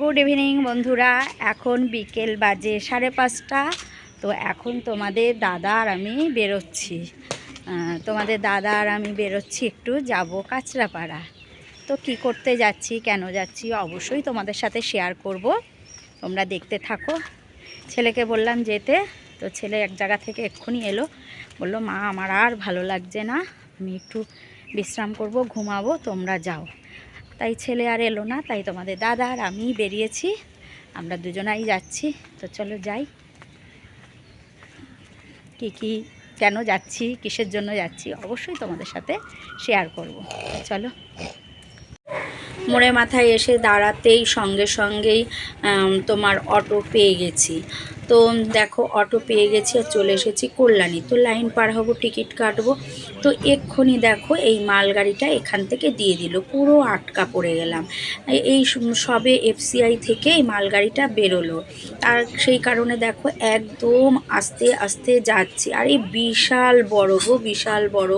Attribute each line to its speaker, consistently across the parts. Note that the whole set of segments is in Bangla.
Speaker 1: গুড ইভিনিং বন্ধুরা। এখন বিকেল বাজে সাড়ে পাঁচটা। তো এখন তোমাদের দাদা আর আমি বেরোচ্ছি। তোমাদের দাদা আর আমি বেরোচ্ছি একটু। যাব কাঁচরাপাড়া। তো কি করতে যাচ্ছি, কেন যাচ্ছি অবশ্যই তোমাদের সাথে শেয়ার করব। তোমরা দেখতে থাকো। ছেলেকে বললাম যেতে। তো ছেলে এক জায়গা থেকে এক্ষুনি এলো। বলল, মা, আমার আর ভালো লাগছে না। আমি একটু বিশ্রাম করব, ঘুমাবো, তোমরা যাও। তাই ছেলে আর এলো না, তাই তোমাদের দাদা আর আমি বেরিয়েছি। আমরা দুজনাই যাচ্ছি, তো চলো যাই। কি কি, কেন যাচ্ছি, কিসের জন্য যাচ্ছি, অবশ্যই তোমাদের সাথে শেয়ার করব। চলো। মোড়ে মাথায় এসে দাঁড়াতেই সঙ্গে সঙ্গেই তোমার অটো পেয়ে গেছি। তো দেখো, অটো পেয়ে গেছি আর চলে এসেছি কল্যাণী। তো লাইন পার হব, টিকিট কাটবো। তো এক্ষুনি দেখো, এই মালগাড়িটা এখান থেকে দিয়ে দিল। পুরো আটকা পড়ে গেলাম। এই- সবে এফসিআই থেকে এই মালগাড়িটা বেরোলো। আর সেই কারণে দেখো, একদম আস্তে আস্তে যাচ্ছি। আর এই বিশাল বড় গো, বিশাল বড়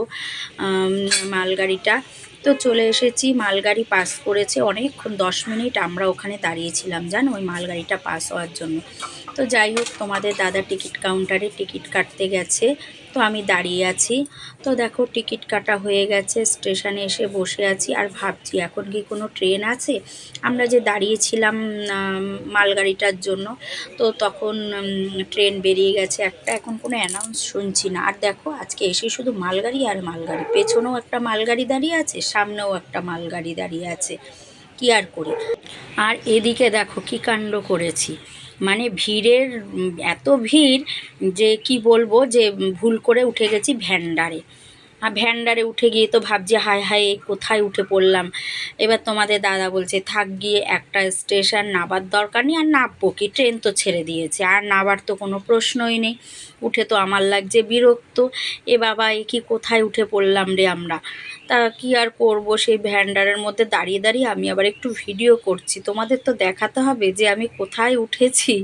Speaker 1: মালগাড়িটা। তো চলে এসেছি, মালগাড়ি পাস করেছে অনেকক্ষণ, দশ মিনিট আমরা ওখানে দাঁড়িয়েছিলাম, জানো? ওই মালগাড়িটা পাস হওয়ার জন্য। তো যাই হোক, তোমাদের দাদা টিকিট কাউন্টারে টিকিট কাটতে গেছে। তো আমি দাঁড়িয়ে আছি। তো দেখো, টিকিট কাটা হয়ে গেছে, স্টেশনে এসে বসে আছি। আর ভাবছি, এখন কি কোনো ট্রেন আছে? আমরা যে দাঁড়িয়েছিলাম মালগাড়িটার জন্য, তো তখন ট্রেন বেরিয়ে গেছে একটা। এখন কোনো অ্যানাউন্স শুনছি না। আর দেখো, আজকে এসে শুধু মালগাড়ি আর মালগাড়ি। পেছনেও একটা মালগাড়ি দাঁড়িয়ে আছে, সামনেও একটা মালগাড়ি দাঁড়িয়ে আছে। কি আর করি? আর এদিকে দেখো, কি কাণ্ড করেছি। মানে ভিড়ের এত ভিড় যে কি বলব যে ভুল করে উঠে গেছি ভ্যান্ডারে। ভ্যান্ডারে উঠে গিয়ে তো ভাবছি, হায় হায় কোথায় উঠে পড়লাম। এবার তোমাদের দাদা বলছে, থাক, গিয়ে একটা স্টেশন নাবার দরকার নেই, আর নামবো কি? ট্রেন তো ছেড়ে দিয়েছে, আর নাবার তো কোনো প্রশ্নই নেই। উঠে তো আমার লাগছে বিরক্ত। এ বাবা, এ কি কোথায় উঠে পড়লাম রে আমরা? তা কি আর করব? সেই ভ্যান্ডারের মধ্যে দাঁড়িয়ে দাঁড়িয়ে আমি আবার একটু ভিডিও করছি। তোমাদের তো দেখাতে হবে যে আমি কোথায় উঠেছি।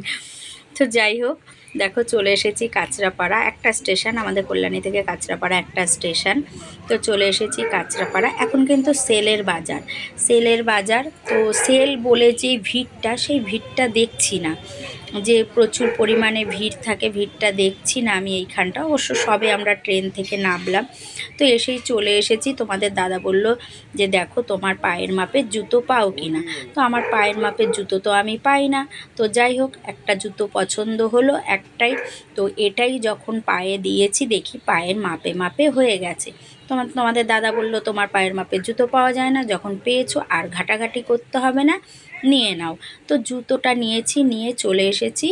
Speaker 1: তো যাই হোক দেখো চলে এসেছি কাঁচরাপাড়া, একটা স্টেশন আমাদের কল্যাণী থেকে কাঁচরাপাড়া একটা স্টেশন। তো চলে এসেছি কাঁচরাপাড়া, এখন কিন্তু সেলের বাজার। সেলের বাজার, তো সেল বলে যে ভিড়টা, সেই ভিড়টা দেখছি না। যে প্রচুর পরিমাণে ভিড় থাকে, ভিড়টা দেখছি না আমি এইখানটা। অবশ্য সবে আমরা ট্রেন থেকে নামলাম। তো এসেই চলে এসেছি। তোমাদের দাদা বলল যে, দেখো তোমার পায়ের মাপের জুতো পাও কি না তো আমার পায়ের মাপের জুতো তো আমি পাই না। তো যাই হোক, একটা জুতো পছন্দ হলো একটাই। তো এটাই যখন পায়ে দিয়েছি, দেখি পায়ের মাপে মাপে হয়ে গেছে। তোমার, তোমাদের দাদা বলল, তোমার পায়ের মাপের জুতো পাওয়া যায় না। যখন পেয়েছ, আর ঘাটাঘাটি করতে হবে না। নিয়ে নাও। তো জুতোটা নিয়েছি নিয়ে চলে এসেছি।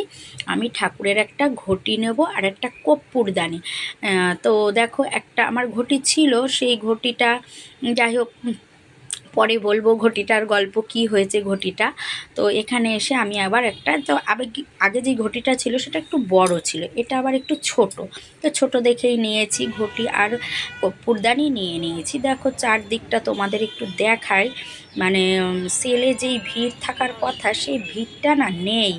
Speaker 1: আমি ঠাকুরের একটা ঘটি নেব আর একটা কর্পূরদানি আহ, তো দেখো একটা আমার ঘটি ছিল সেই ঘটিটা যাই হোক পরে বলব ঘটিটার গল্প কি হয়েছে ঘটিটা। তো এখানে এসে আমি আবার একটা, তো আগে যে ঘটিটা ছিল সেটা একটু বড় ছিল, এটা আবার একটু ছোট। তো ছোট দেখেই নিয়েছি ঘটি আর কর্পূরদানি নিয়ে নিয়েছি। দেখো চারদিকটা তোমাদের একটু দেখায় মানে সেলে যেই ভিড় থাকার কথা, সেই ভিড়টা না নেই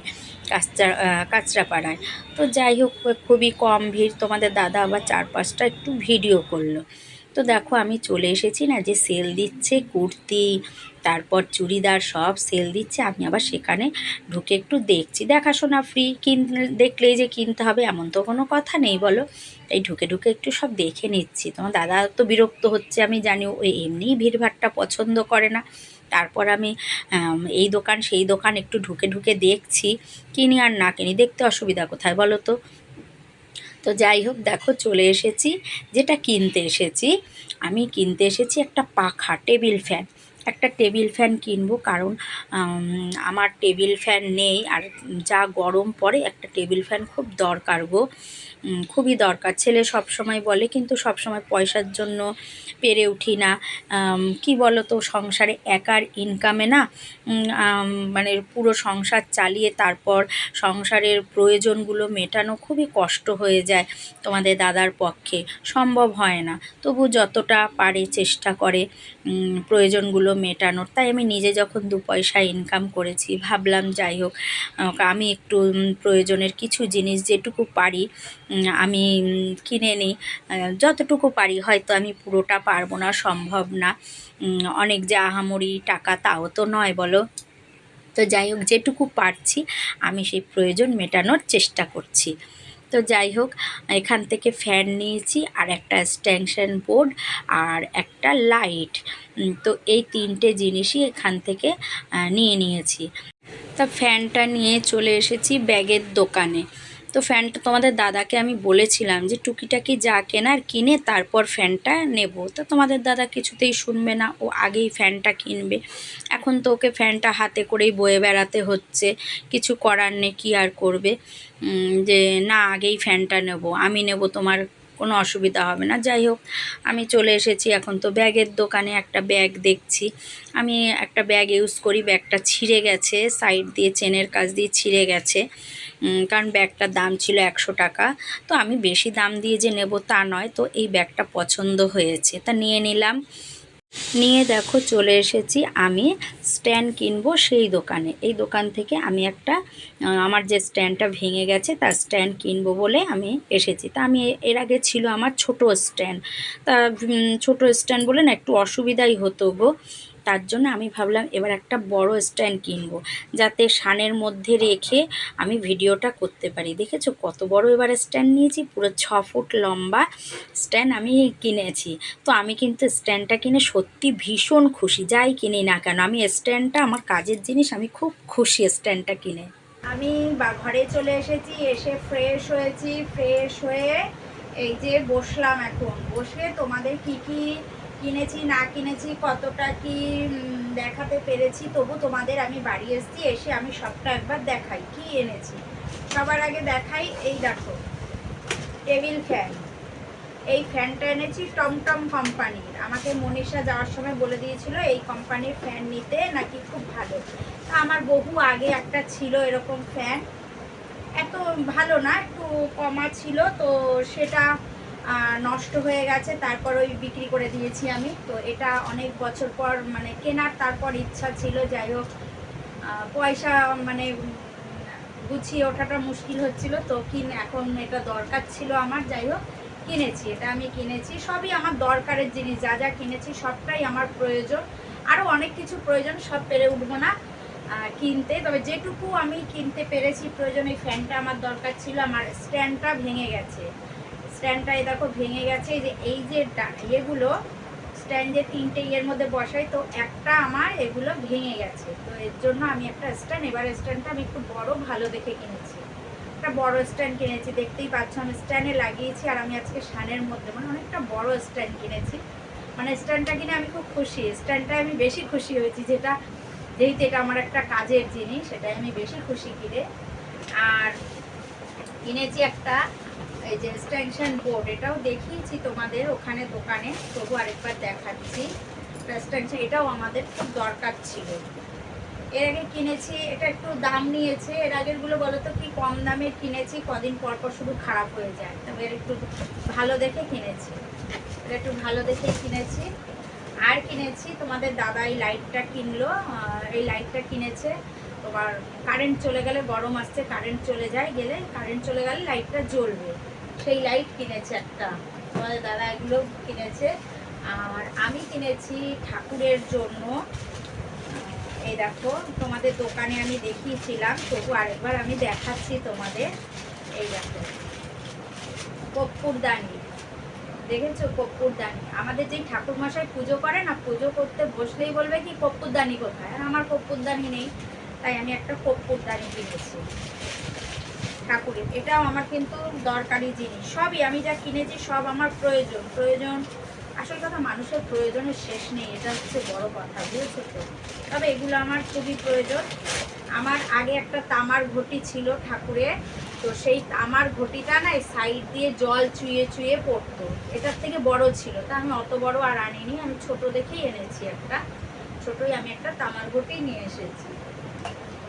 Speaker 1: কাঁচরা কাঁচরাপাড়ায়। তো যাই হোক, খুবই কম ভিড়। তোমাদের দাদা আবার চার পাঁচটা একটু ভিডিও করল। তো দেখো আমি চলে এসেছি না যে সেল দিচ্ছে, কুর্তি, তারপর চুড়িদার সব সেল দিচ্ছে, আমি আবার সেখানে ঢুকে একটু দেখছি। দেখাশোনা ফ্রি কিন দেখলেই যে কিনতে হবে এমন তো কোনো কথা নেই, বলো। এই ঢুকে ঢুকে একটু সব দেখে নিচ্ছি। তোমার দাদা তো বিরক্ত হচ্ছে, আমি জানি ওই এমনিই ভিড়ভাট্টা পছন্দ করে না। তারপর আমি, এই দোকান, সেই দোকান একটু ঢুকে ঢুকে দেখছি। কিনি আর না কিনি, দেখতে অসুবিধা কোথায় বলো তো? তো যাই হোক, দেখো চলে এসেছি। যেটা কিনতে এসেছি, আমি কিনতে এসেছি একটা পাখা টেবিল ফ্যান। একটা টেবিল ফ্যান কিনবো কারণ আমার টেবিল ফ্যান নেই আর যা গরম পড়ে একটা টেবিল ফ্যান খুব দরকার গো। খুবই দরকার। ছেলে সব সময় বলে কিন্তু সব সময় পয়সার জন্য পেরে উঠি না। কি বলো তো সংসারে একার ইনকামে না মানে পুরো সংসার চালিয়ে তারপর সংসারের প্রয়োজনগুলো মেটানো খুবই কষ্ট হয়ে যায় তোমাদের দাদার পক্ষে। সম্ভব হয় না। তবু যতটা পারে চেষ্টা করে। প্রয়োজনগুলো মেটানোর। তাই আমি নিজে যখন দু পয়সা ইনকাম করেছি, ভাবলাম যাই হোক আমি একটু প্রয়োজনের কিছু জিনিস যেটুকু পারি আমি কিনে নিই। যতটুকু পারি, হয়তো আমি পুরোটা পারব না, সম্ভব না। অনেক যে আহামরি টাকা, তাও তো নয়, বলো? তো যাই হোক, যেটুকু পারছি, আমি সেই প্রয়োজন মেটানোর চেষ্টা করছি। তো যাই হোক, এখান থেকে ফ্যান নিয়েছি আর একটা স্ট্যাংশন বোর্ড আর একটা লাইট তো এই তিনটে জিনিসই এখান থেকে নিয়ে নিয়েছি। তা ফ্যানটা নিয়ে চলে এসেছি ব্যাগের দোকানে। তো ফ্যানটা তোমাদের দাদাকে আমি বলেছিলাম যে, টুকিটাকি যা কেনার কিনে তারপর ফ্যানটা নেব। তো তোমাদের দাদা কিছুতেই শুনবে না, ও আগেই ফ্যানটা কিনবে। এখন তো ওকে ফ্যানটা হাতে করেই বয়ে বেড়াতে হচ্ছে, কিছু করার নেই, কী আর করবে? যে, না, আগেই ফ্যানটা নেব, আমি নেব তোমার কোনো অসুবিধা হবে না। যাই হোক, আমি চলে এসেছি এখন তো ব্যাগের দোকানে একটা ব্যাগ দেখছি। আমি একটা ব্যাগ ইউজ করি, ব্যাগটা ছিঁড়ে গেছে, সাইড দিয়ে চেনের কাজ দিয়ে ছিঁড়ে গেছে। কারণ ব্যাগটার দাম ছিল একশো টাকা। তো আমি বেশি দাম দিয়ে যে নেব তা নয়, তো এই ব্যাগটা পছন্দ হয়েছে। তা নিয়ে নিলাম। নিয়ে দেখো চলে এসেছি, আমি স্ট্যান্ড কিনবো সেই দোকানে। এই দোকান থেকে আমি একটা আমার যে স্ট্যান্ডটা ভেঙে গেছে, তার স্ট্যান্ড কিনবো বলে আমি এসেছি। তা আমি এর আগে ছিল আমার ছোট স্ট্যান্ড। তা ছোট স্ট্যান্ড বলে না, একটু অসুবিধাই হতো গো। তার জন্য আমি ভাবলাম এবার একটা বড় স্ট্যান্ড কিনবো, যাতে সানের মধ্যে রেখে আমি ভিডিওটা করতে পারি। দেখেছ কত বড় এবার স্ট্যান্ড নিয়েছি? পুরো ছ ফুট লম্বা স্ট্যান্ড আমি কিনেছি। তো আমি কিন্তু স্ট্যান্ডটা কিনে সত্যি ভীষণ খুশি, যাই কিনি না কেন, আমি স্ট্যান্ডটা আমার কাজের জিনিস, আমি খুব খুশি স্ট্যান্ডটা কিনে। আমি বা, ঘরে চলে এসেছি, এসে ফ্রেশ হয়েছি ফ্রেশ হয়ে এই যে বসলাম এখন। বসে তোমাদের কি কি কিনেছি, না কিনেছি, কতটা কি দেখাতে পেরেছি, তবু তোমাদের আমি বাড়ি এসেছি, এসে আমি সবটা একবার দেখাই। কি এনেছি? সবার আগে দেখাই, এই দেখো, টেবিল ফ্যান। এই ফ্যানটা এনেছি টমটম কোম্পানির। আমাকে মনীষা যাওয়ার সময় বলে দিয়েছিল, এই কোম্পানির ফ্যান নিতে নাকি খুব ভালো। তা আমার বহু আগে একটা ছিল এরকম ফ্যান। এত ভালো না, একটু কমা ছিল, তো সেটা নষ্ট হয়ে গেছে, তারপর ওই বিক্রি করে দিয়েছি আমি। তো এটা অনেক বছর পর মানে কেনার তারপর ইচ্ছা ছিল, যাই হোক পয়সা মানে গুছিয়ে ওঠাটা মুশকিল হচ্ছিল। তো কিন, এখন এটা দরকার ছিল আমার, যাই হোক, কিনেছি। এটা আমি কিনেছি, সবই আমার দরকারের জিনিস, যা যা কিনেছি, সবটাই আমার প্রয়োজন। আরও অনেক কিছু প্রয়োজন, সব পেরে উঠবো না কিনতে। তবে যেটুকু আমি কিনতে পেরেছি প্রয়োজন, এই ফ্যানটা আমার দরকার ছিল, আমার স্ট্যান্ডটা ভেঙে গেছে। স্ট্যান্ডটা এই দেখো ভেঙে গেছে যে, এই যে ইয়েগুলো স্ট্যান্ড যে তিনটে ইয়ের মধ্যে বসাই, তো একটা আমার এগুলো ভেঙে গেছে। তো এর জন্য আমি একটা স্ট্যান্ড, এবার স্ট্যান্ডটা আমি একটু বড় ভালো দেখে কিনেছি। একটা বড় স্ট্যান্ড কিনেছি, দেখতেই পাচ্ছ আমি স্ট্যান্ডে লাগিয়েছি আর আমি আজকে সানের মধ্যে মানে অনেকটা বড় স্ট্যান্ড কিনেছি। মানে স্ট্যান্ডটা কিনে আমি খুব খুশি স্ট্যান্ডটা আমি বেশি খুশি হয়েছি, যেটা যেহেতু এটা আমার একটা কাজের জিনিস, সেটাই আমি বেশি খুশি কিনে। আর কিনেছি একটা এই যে এক্সটেনশন বোর্ড এটাও দেখিয়েছি তোমাদের ওখানে দোকানে। তবু আরেকবার দেখাচ্ছি। এক্সটেনশন এটাও আমাদের খুব দরকার ছিল। এর আগে কিনেছি, এটা একটু দাম নিয়েছে। এর আগেরগুলো বলো তো কি, কম দামে কিনেছি, কদিন পর পর শুধু খারাপ হয়ে যায়। তবে এর একটু ভালো দেখে কিনেছি। এটা একটু ভালো দেখে কিনেছি। আর কিনেছি, তোমাদের দাদা এই লাইটটা কিনলো। এই লাইটটা কিনেছে। তোমার কারেন্ট চলে গেলে, গরম আসছে কারেন্ট চলে যায় গেলে কারেন্ট চলে গেলে লাইটটা জ্বলবে। সেই লাইট কিনেছে একটা। তোমাদের দাদা এগুলো কিনেছে। আর আমি কিনেছি ঠাকুরের জন্য। এই দেখো, তোমাদের দোকানে আমি দেখিয়েছিলাম। তবু আরেকবার আমি দেখাচ্ছি তোমাদের। এই দেখো, কর্পূরদানি। দেখেছ কর্পূরদানি? আমাদের যেই ঠাকুর মশাই পুজো করে না, পুজো করতে বসলেই বলবে কি, কর্পূরদানি কোথায়? আর আমার কর্পূরদানি নেই, তাই আমি একটা কর্পূরদানি কিনেছি। ঠাকুরের এটাও আমার কিন্তু দরকারি জিনিস। সবই আমি যা কিনেছি সব আমার প্রয়োজন। প্রয়োজন, আসল কথা মানুষের প্রয়োজনের শেষ নেই, এটা হচ্ছে বড় কথা, বুঝেছ তো? তবে এগুলো আমার খুবই প্রয়োজন। আমার আগে একটা তামার ঘটি ছিল ঠাকুরের তো সেই তামার ঘটিটা না সাইড দিয়ে জল চুইয়ে চুইয়ে পড়তো। এটার থেকে বড় ছিল। তা আমি অত বড় আর আনিনি, আমি ছোট দেখেই এনেছি একটা। ছোটই আমি একটা তামার ঘটি নিয়ে এসেছি।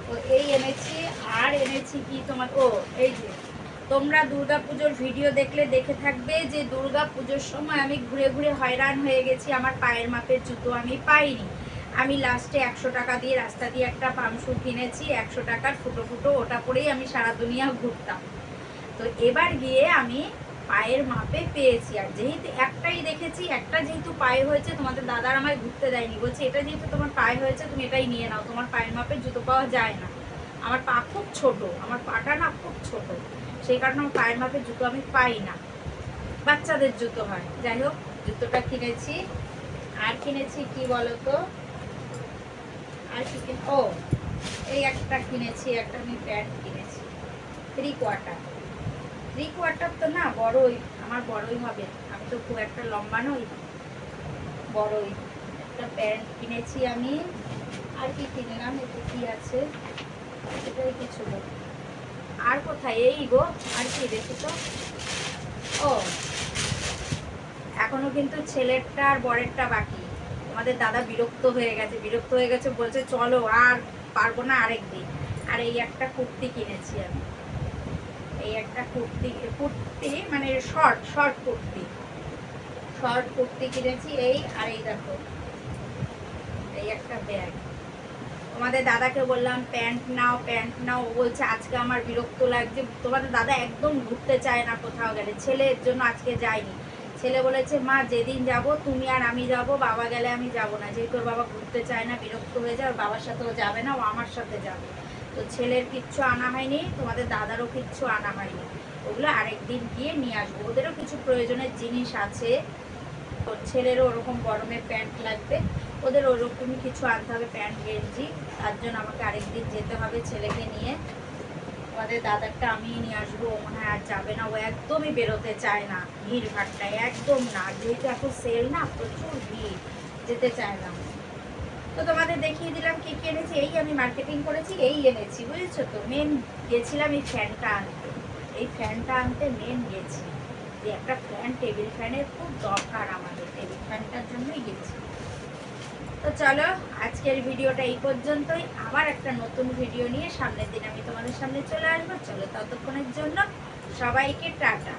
Speaker 1: তো এই এনেছি, আর এনেছি কি তোমার? এই যে। তোমরা দুর্গা পুজোর ভিডিও দেখলে দেখে থাকবে যে দুর্গা পুজোর সময় আমি ঘুরে ঘুরে হয়রান হয়ে গেছি, আমার পায়ের মাপের জুতো আমি পাইনি। আমি লাস্টে একশো টাকা দিয়ে রাস্তা দিয়ে একটা পামশু কিনেছি, একশো টাকার ফুটো ফুটো, ওটা পরেই আমি সারা দুনিয়া ঘুরতাম। তো এবার গিয়ে আমি পায়ের মাপে পেয়েছি। আর যেহেতু একটাই দেখেছি, একটা যেহেতু পায়ে হয়েছে, তোমাদের দাদার আমায় ঘুরতে দেয়নি। বলছে, এটা যেহেতু তোমার পায়ে হয়েছে, তুমি এটাই নিয়ে নাও। তোমার পায়ের মাপে জুতো পাওয়া যায় না। আমার পা খুব ছোট। আমার পাটা না খুব ছোট। সেই কারণে আমার পায়ের মাপে জুতো আমি পাই না। বাচ্চাদের জুতো হয়। যাই হোক, জুতোটা কিনেছি। আর কিনেছি কি বলতো? আর কি ও, এই একটা কিনেছি, একটা আমি প্যান্ট কিনেছি। থ্রি কোয়ার্টার থ্রি কোয়ার্টার তো না বড়ই, আমার বড়ই হবে। আমি তো খুব একটা লম্বা নই, বড়ই। একটা প্যান্ট কিনেছি আমি। আর কি কিনলাম, এতে কি আছে? সেটাই কিছু। আর কোথায়? এই গো, আর কি দেখি তো। ও, এখনও কিন্তু ছেলেরটা আর বরেরটা বাকি। আমাদের দাদা বিরক্ত হয়ে গেছে, বিরক্ত হয়ে গেছে, বলছে, চলো, আর পারব না আরেক দিন আর এই একটা কুর্তি কিনেছি আমি। এই একটা কুর্তি কুর্তি মানে short short kurti. Short kurti কিনেছি এই আর এই দেখো, এই একটা ব্যাগ তোমাদের দাদাকে বললাম, প্যান্ট নাও প্যান্ট নাও। ও বলছে, আজকে আমার বিরক্ত লাগছে। তোমাদের দাদা একদম ঘুরতে চায় না কোথাও গেলে। ছেলের জন্য আজকে যায়নি। ছেলে বলেছে, মা, যেদিন যাব তুমি আর আমি যাব, বাবা গেলে আমি যাব না। যেহেতু ওর বাবা ঘুরতে চায় না, বিরক্ত হয়ে যায় বাবার সাথে ও যাবে না, ও আমার সাথে যাবে। তো ছেলের কিচ্ছু আনা হয়নি, তোমাদের দাদারও কিচ্ছু আনা হয়নি। ওগুলো আরেকদিন গিয়ে নিয়ে আসব। ওদেরও কিছু প্রয়োজনের জিনিস আছে। ওর ছেলেরও ওরকম গরমের প্যান্ট লাগবে। ওদের ওরকমই কিছু আনতে হবে, প্যান্ট, গেঞ্জি। তার জন্য আমাকে আরেকদিন যেতে হবে ছেলেকে নিয়ে। আমাদের দাদারটা আমি নিয়ে আসব। ও মনে হয় আর যাবে না। ও একদমই বেরোতে চায় না। ভিড় ভাট্টায় একদম না। যেহেতু এখন সেল না, প্রচুর ভিড়। যেতে চায় না। তো তোমাদের দেখিয়ে দিলাম কি কি এনেছি, এই আমি মার্কেটিং করেছি, এই এনেছি, বুঝেছ তো? মেন গেছিলাম এই ফ্যানটা আনতে। এই ফ্যানটা আনতে মেন গেছি। যে একটা ফ্যান টেবিল ফ্যানের খুব দরকার আমাদের টেবিল ফ্যানটার জন্যই গেছি। তো চলো, আজকের ভিডিওটা এই পর্যন্তই। আবার একটা নতুন ভিডিও নিয়ে সামনের দিন আমি তোমাদের সামনে চলে আসব। চলো ততক্ষণের জন্য সবাইকে টাটা।